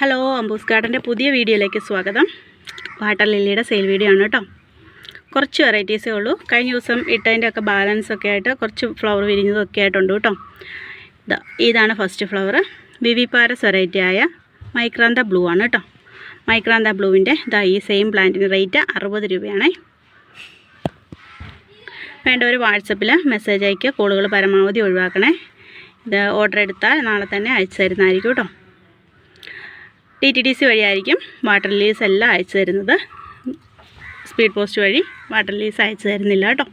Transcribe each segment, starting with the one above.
Hello അംബൂസ് ഗാർഡന്റെ പുതിയ വീഡിയോയിലേക്ക് സ്വാഗതം. വാട്ടർ ലില്ലിയുടെ സെയിൽ വീഡിയോ ആണ് കേട്ടോ. കുറച്ച് വെറൈറ്റീസേ ഉള്ളൂ. കഴിഞ്ഞ ദിവസം ഇട്ടതിന്റെ ഒക്കെ ബാലൻസ് ഒക്കെ ആയിട്ട് കുറച്ച് ഫ്ലവർ വിരിഞ്ഞതും ഒക്കെ ആയിട്ടുണ്ട് കേട്ടോ. ഇതാ ഇതാണ് first flower viviparous variety ആയ മൈക്രാന്ത ബ്ലൂ ആണ് കേട്ടോ. മൈക്രാന്ത ബ്ലൂവിന്റെ ഇതാ ഈ സെയിം പ്ലാന്റിന് റേറ്റ് അറുപത് രൂപയാണേ. വേണ്ടവർ വാട്സപ്പിൽ മെസ്സേജ് അയക്കുക കോളുകൾ പരമാവധി ഒഴിവാക്കണേ. ഇത് ഓർഡർ എടുത്താൽ നാളെ തന്നെ അയച്ചു തരുന്നതായിരിക്കും കേട്ടോ. ടി ടി ഡി സി വഴിയായിരിക്കും വാട്ടർ ലീസ് എല്ലാം അയച്ചു തരുന്നത്. സ്പീഡ് പോസ്റ്റ് വഴി വാട്ടർ ലീസ് അയച്ചു തരുന്നില്ല കേട്ടോ.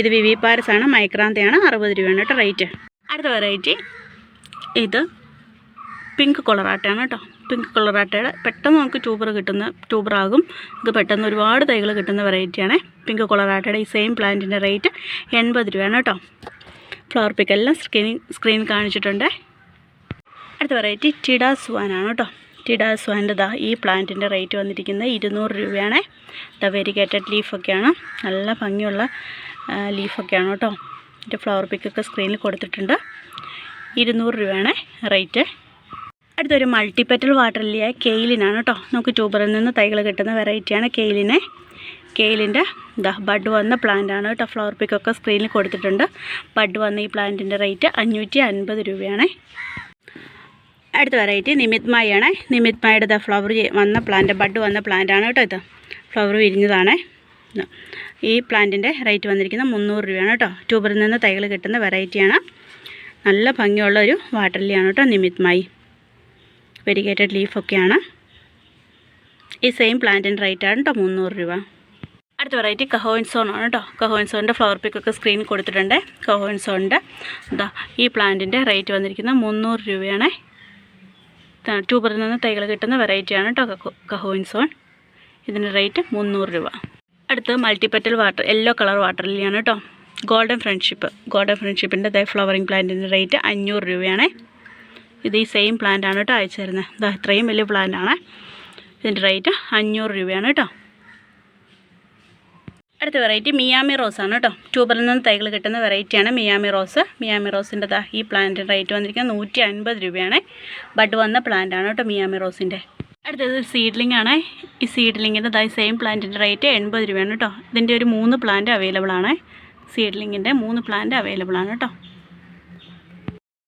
ഇത് വിവി പാരസ് ആണ് മൈക്രാന്തയാണ് അറുപത് രൂപയാണ് കേട്ടോ റേറ്റ് അടുത്ത വെറൈറ്റി ഇത് പിങ്ക് കൊളറാട്ടയാണ് കേട്ടോ. പിങ്ക് കൊളറാട്ടയുടെ പെട്ടെന്ന് നമുക്ക് ട്യൂബർ കിട്ടുന്ന ട്യൂബറാകും ഇത് പെട്ടെന്ന് ഒരുപാട് തൈകൾ കിട്ടുന്ന വെറൈറ്റിയാണ് പിങ്ക് കൊളറാട്ടയുടെ ഈ സെയിം പ്ലാന്റിന്റെ റേറ്റ് എൺപത് രൂപയാണ് കേട്ടോ. ഫ്ലവർ പിക്കെല്ലാം സ്ക്രീൻ സ്ക്രീൻ കാണിച്ചിട്ടുണ്ട്. അടുത്ത വെറൈറ്റി ടിഡാസ്വാനാണ് കേട്ടോ. ടിഡാസ്വാന്റെ ദാ ഈ പ്ലാന്റിന്റെ റേറ്റ് വന്നിരിക്കുന്നത് ഇരുന്നൂറ് രൂപയാണ്. ദ വെരിഗേറ്റഡ് ലീഫൊക്കെയാണ് നല്ല ഭംഗിയുള്ള ലീഫൊക്കെയാണ് കേട്ടോ. ഇതിന്റെ ഫ്ലവർ പിക്കൊക്കെ സ്ക്രീനിൽ കൊടുത്തിട്ടുണ്ട്. ഇരുന്നൂറ് രൂപയാണ് റേറ്റ് അടുത്തൊരു മൾട്ടിപ്പറ്റൽ വാട്ടർ ലിയായ കെയിലിനാണ് കേട്ടോ. നമുക്ക് ട്യൂബറിൽ നിന്ന് തൈകൾ കിട്ടുന്ന വെറൈറ്റിയാണ് കെയിലിനെ കെയിലിന്റെ ഇതാ ബഡ് വന്ന പ്ലാന്റാണ് കേട്ടോ. ഫ്ലവർ പിക്കൊക്കെ സ്ക്രീനിൽ കൊടുത്തിട്ടുണ്ട്. ബഡ് വന്ന ഈ പ്ലാന്റിന്റെ റേറ്റ് അഞ്ഞൂറ്റി അൻപത് രൂപയാണ്. അടുത്ത വെറൈറ്റി നിമിത്മായി ആണ് നിമിത്മായുടെ ദ ഫ്ലവർ വന്ന പ്ലാന്റ് ബഡ് വന്ന പ്ലാന്റാണ് കേട്ടോ ഇത്. ഫ്ലവർ വിരിഞ്ഞതാണ്. ഈ പ്ലാന്റിന്റെ റേറ്റ് വന്നിരിക്കുന്നത് മുന്നൂറ് രൂപയാണ് കേട്ടോ. ട്യൂബറിൽ നിന്ന് തൈകൾ കിട്ടുന്ന വെറൈറ്റിയാണ് നല്ല ഭംഗിയുള്ള ഒരു വാട്ടർലിയാണ് കേട്ടോ നിമിത്മായി വെരിഗേറ്റഡ് ലീഫൊക്കെയാണ് ഈ സെയിം പ്ലാന്റിന്റെ റേറ്റാണ് കേട്ടോ മുന്നൂറ് രൂപ. അടുത്ത വെറൈറ്റി കഹോയിൻസോൺ ആണ് കേട്ടോ. കഹോയിൻസോണിന്റെ ഫ്ലവർ പിക്കൊക്കെ സ്ക്രീൻ കൊടുത്തിട്ടുണ്ട്. കഹോയിൻസോണിന്റെ ഇതാ ഈ പ്ലാന്റിന്റെ റേറ്റ് വന്നിരിക്കുന്നത് മുന്നൂറ് രൂപയാണ്. ട്യൂബറിൽ നിന്ന് തൈകൾ കിട്ടുന്ന വെറൈറ്റിയാണ് കേട്ടോ കഹോയിൻസോൺ ഇതിന്റെ റേറ്റ് മുന്നൂറ് രൂപ. അടുത്ത് multipetal water yellow colour water ലില്ലിയാണ് കേട്ടോ. ഗോൾഡൻ ഫ്രണ്ട്ഷിപ്പ് ഗോൾഡൻ ഫ്രണ്ട്ഷിപ്പിന്റെ ദൈ ഫ്ലവറിങ് പ്ലാന്റിന്റെ റേറ്റ് അഞ്ഞൂറ് രൂപയാണ്. ഇത് ഈ സെയിം പ്ലാന്റ് ആണ് കേട്ടോ അയച്ചു തരുന്നത്. ഇതാ ഇത്രയും വലിയ പ്ലാന്റ് ആണ്. ഇതിന്റെ റേറ്റ് അഞ്ഞൂറ് രൂപയാണ് കേട്ടോ. അടുത്ത വെറൈറ്റി മിയാമി റോസ് ആണ് കേട്ടോ. ട്യൂബറിൽ നിന്ന് തൈകൾ കിട്ടുന്ന വെറൈറ്റിയാണ് മിയാമി റോസ് മിയാമി റോസിന്റെ ദാ ഈ പ്ലാന്റിന്റെ റേറ്റ് വന്നിരിക്കുന്നത് നൂറ്റി അൻപത് രൂപയാണ്. ബഡ് വന്ന പ്ലാന്റാണ് കേട്ടോ മിയാമി റോസിന്റെ അടുത്തത് സീഡ്ലിംഗ് ആണ്. ഈ സീഡ്ലിങ്ങിന്റെ ദാ സെയിം പ്ലാന്റിന്റെ റേറ്റ് എൺപത് രൂപയാണ് കേട്ടോ. ഇതിന്റെ ഒരു മൂന്ന് പ്ലാന്റ് അവൈലബിൾ ആണ്. സീഡ്ലിങ്ങിന്റെ മൂന്ന് പ്ലാന്റ് അവൈലബിൾ ആണ് കേട്ടോ.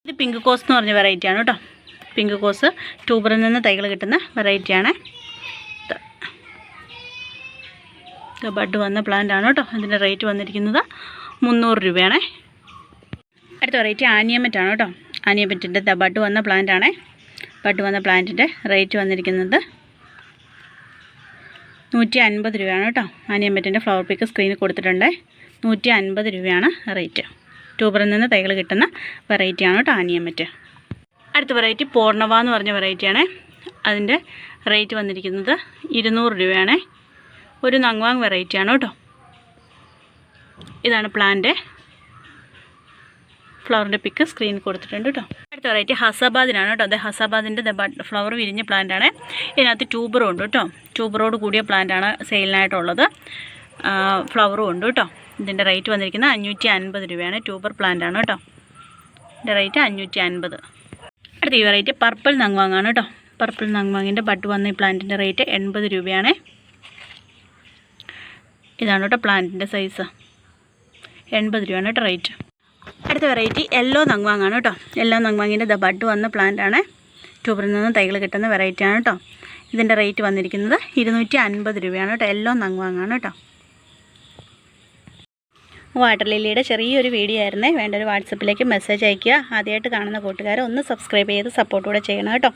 ഇത് പിങ്ക് കോസ് എന്ന് പറഞ്ഞ വെറൈറ്റിയാണ് കേട്ടോ. പിങ്ക് കോസ് ട്യൂബറിൽ നിന്ന് തൈകൾ കിട്ടുന്ന വെറൈറ്റിയാണ് ബഡ് വന്ന പ്ലാന്റ് ആണ് കേട്ടോ. ഇതിന്റെ റേറ്റ് വന്നിരിക്കുന്നത് മുന്നൂറ് രൂപയാണേ. അടുത്ത വെറൈറ്റി ആനിയമറ്റ് ആണ് കേട്ടോ. ആനിയമറ്റിന്റെ ബഡ് വന്ന പ്ലാന്റ് ആണേ ബഡ് വന്ന പ്ലാന്റിന്റെ റേറ്റ് വന്നിരിക്കുന്നത് നൂറ്റി അൻപത് രൂപയാണ് കേട്ടോ. ആനിയമറ്റിന്റെ ഫ്ലവർ പിക്ക് സ്ക്രീനിൽ കൊടുത്തിട്ടുണ്ട്. നൂറ്റി അൻപത് രൂപയാണ് റേറ്റ് ട്യൂബറിൽ നിന്ന് തൈകൾ കിട്ടുന്ന വെറൈറ്റിയാണ് കേട്ടോ ആനിയമറ്റ്. അടുത്ത വെറൈറ്റി പൂർണവ എന്ന് പറഞ്ഞ വെറൈറ്റിയാണേ അതിന്റെ റേറ്റ് വന്നിരിക്കുന്നത് ഇരുന്നൂറ് രൂപയാണ്. ഒരു നങ്വാങ് വെറൈറ്റിയാണ് കേട്ടോ. ഇതാണ് പ്ലാന്റ് ഫ്ലവറിന്റെ പിക്ക് സ്ക്രീനിൽ കൊടുത്തിട്ടുണ്ട് കേട്ടോ. അടുത്ത വെറൈറ്റി ഹസാബാദിനാണ് കേട്ടോ. അത് ഹസാബാദിന്റെ ഫ്ലവർ വിരിഞ്ഞ പ്ലാന്റാണ് ഇതിനകത്ത് ട്യൂബറും ഉണ്ട് കേട്ടോ. ട്യൂബറോട് കൂടിയ പ്ലാന്റാണ് സെയിലിനായിട്ടുള്ളത്. ഫ്ലവറും ഉണ്ട് കേട്ടോ. ഇതിന്റെ റേറ്റ് വന്നിരിക്കുന്നത് അഞ്ഞൂറ്റി അൻപത് രൂപയാണ്. ട്യൂബർ പ്ലാന്റ് ആണ് കേട്ടോ. ഇതിന്റെ റേറ്റ് അഞ്ഞൂറ്റി അൻപത് അടുത്ത ഈ വെറൈറ്റി പർപ്പിൾ നങ്വാങ്ങാണ് കേട്ടോ. പർപ്പിൾ നങ്വാങ്ങിന്റെ ബഡ് വന്ന ഈ പ്ലാന്റിന്റെ റേറ്റ് എൺപത് രൂപയാണ്. ഇതാണ് കേട്ടോ പ്ലാന്റിന്റെ സൈസ്. എൺപത് രൂപയാണ് കേട്ടോ റേറ്റ്. അടുത്ത വെറൈറ്റി യെല്ലോ നങ്വാങ്ങാണ് കേട്ടോ. യെല്ലോ നങ്വാങ്ങിന്റെ ദ ബഡ് വന്ന പ്ലാന്റ് ആണ് ട്യൂബറിൽ നിന്ന് തൈകൾ കിട്ടുന്ന വെറൈറ്റിയാണ് കേട്ടോ. ഇതിന്റെ റേറ്റ് വന്നിരിക്കുന്നത് ഇരുന്നൂറ്റി അൻപത് രൂപയാണ് കേട്ടോ. യെല്ലോ നങ്വാങ്ങാണ് കേട്ടോ. വാട്ടർ ലില്ലിയുടെ ചെറിയൊരു വീഡിയോ ആയിരുന്നേ. വേണ്ട ഒരു വാട്സപ്പിലേക്ക് മെസ്സേജ് അയയ്ക്കുക. ആദ്യമായിട്ട് കാണുന്ന കൂട്ടുകാരെ ഒന്ന് സബ്സ്ക്രൈബ് ചെയ്ത് സപ്പോർട്ട് കൂടെ ചെയ്യണം കേട്ടോ.